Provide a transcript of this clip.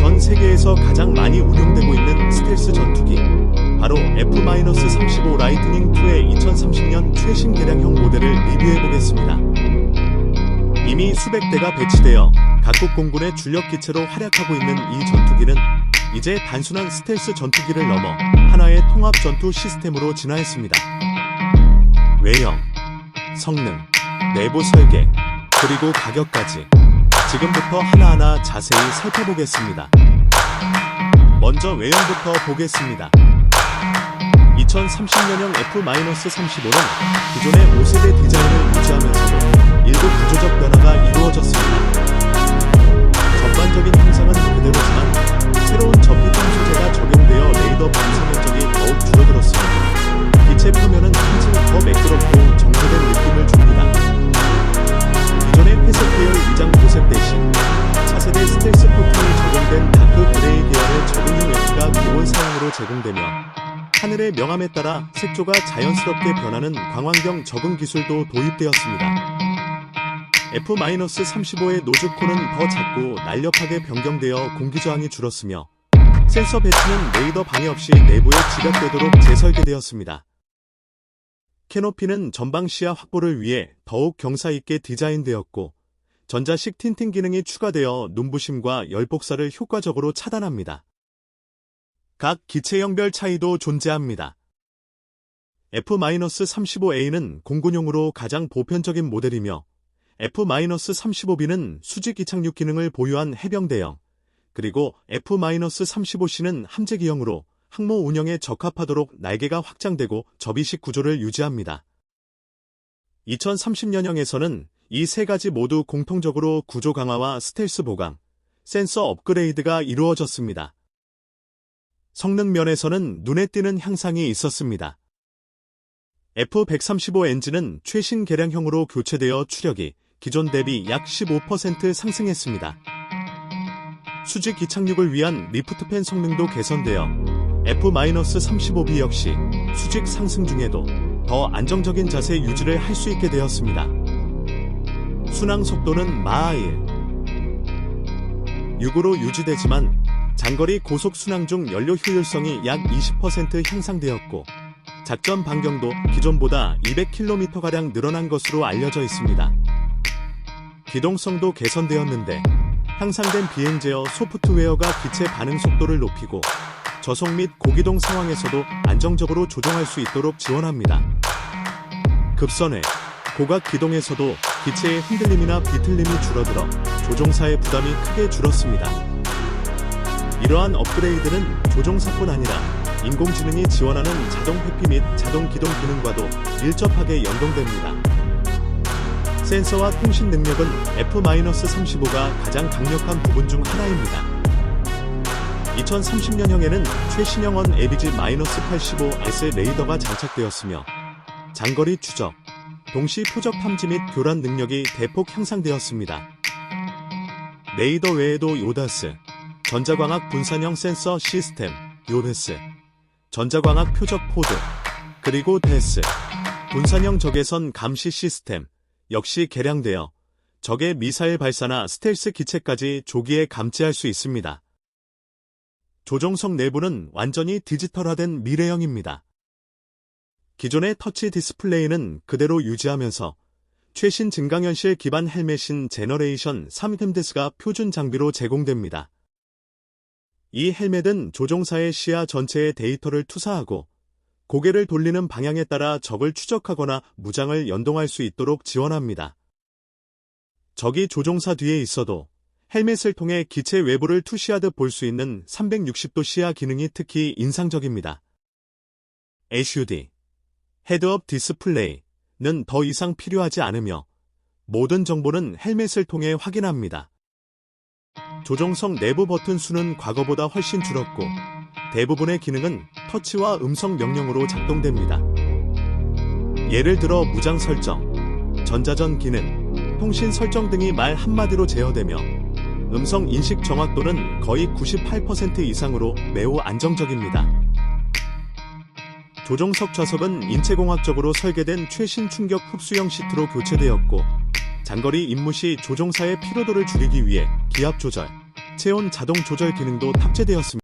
전 세계에서 가장 많이 운용되고 있는 스텔스 전투기 바로 F-35 라이트닝 2의 2030년 최신 개량형 모델을 리뷰해 보겠습니다. 이미 수백 대가 배치되어 각국 공군의 주력 기체로 활약하고 있는 이 전투기는 이제 단순한 스텔스 전투기를 넘어 하나의 통합 전투 시스템으로 진화했습니다. 외형, 성능, 내부 설계, 그리고 가격까지 지금부터 하나하나 자세히 살펴보겠습니다. 먼저 외형부터 보겠습니다. 2030년형 F-35는 기존의 5세대 디자인을 유지하면서도 일부 구조적 변화가 제공되며 하늘의 명암에 따라 색조가 자연스럽게 변하는 광환경 적응 기술도 도입되었습니다. F-35의 노즈코는 더 작고 날렵하게 변경되어 공기 저항이 줄었으며 센서 배치는 레이더 방해 없이 내부에 집약되도록 재설계되었습니다. 캐노피는 전방 시야 확보를 위해 더욱 경사 있게 디자인되었고 전자식 틴팅 기능이 추가되어 눈부심과 열복사를 효과적으로 차단합니다. 각 기체형별 차이도 존재합니다. F-35A는 공군용으로 가장 보편적인 모델이며 F-35B는 수직 이착륙 기능을 보유한 해병대형, 그리고 F-35C는 함재기형으로 항모 운영에 적합하도록 날개가 확장되고 접이식 구조를 유지합니다. 2030년형에서는 이 세 가지 모두 공통적으로 구조 강화와 스텔스 보강, 센서 업그레이드가 이루어졌습니다. 성능 면에서는 눈에 띄는 향상이 있었습니다. F-135 엔진은 최신 개량형으로 교체되어 추력이 기존 대비 약 15% 상승했습니다. 수직 이착륙을 위한 리프트팬 성능도 개선되어 F-35B 역시 수직 상승 중에도 더 안정적인 자세 유지를 할 수 있게 되었습니다. 순항 속도는 마일 6으로 유지되지만 장거리 고속 순항 중 연료 효율성이 약 20% 향상되었고 작전 반경도 기존보다 200km가량 늘어난 것으로 알려져 있습니다. 기동성도 개선되었는데 향상된 비행 제어 소프트웨어가 기체 반응 속도를 높이고 저속 및 고기동 상황에서도 안정적으로 조종할 수 있도록 지원합니다. 급선회, 고각 기동에서도 기체의 흔들림이나 비틀림이 줄어들어 조종사의 부담이 크게 줄었습니다. 이러한 업그레이드는 조종사뿐 아니라 인공지능이 지원하는 자동 회피 및 자동 기동 기능과도 밀접하게 연동됩니다. 센서와 통신 능력은 F-35가 가장 강력한 부분 중 하나입니다. 2030년형에는 최신형원 ABG-85S 레이더가 장착되었으며 장거리 추적, 동시 표적 탐지 및 교란 능력이 대폭 향상되었습니다. 레이더 외에도 요다스, 전자광학 분산형 센서 시스템, 요데스, 전자광학 표적 포드, 그리고 데스, 분산형 적외선 감시 시스템, 역시 개량되어 적의 미사일 발사나 스텔스 기체까지 조기에 감지할 수 있습니다. 조종석 내부는 완전히 디지털화된 미래형입니다. 기존의 터치 디스플레이는 그대로 유지하면서 최신 증강현실 기반 헬멧인 제너레이션 3 햄데스가 표준 장비로 제공됩니다. 이 헬멧은 조종사의 시야 전체의 데이터를 투사하고 고개를 돌리는 방향에 따라 적을 추적하거나 무장을 연동할 수 있도록 지원합니다. 적이 조종사 뒤에 있어도 헬멧을 통해 기체 외부를 투시하듯 볼 수 있는 360도 시야 기능이 특히 인상적입니다. HUD 헤드업 디스플레이는 더 이상 필요하지 않으며 모든 정보는 헬멧을 통해 확인합니다. 조종석 내부 버튼 수는 과거보다 훨씬 줄었고 대부분의 기능은 터치와 음성 명령으로 작동됩니다. 예를 들어 무장 설정, 전자전 기능, 통신 설정 등이 말 한마디로 제어되며 음성 인식 정확도는 거의 98% 이상으로 매우 안정적입니다. 조종석 좌석은 인체공학적으로 설계된 최신 충격 흡수형 시트로 교체되었고 장거리 임무 시 조종사의 피로도를 줄이기 위해 기압 조절, 액체온 자동 조절 기능도 탑재되었습니다.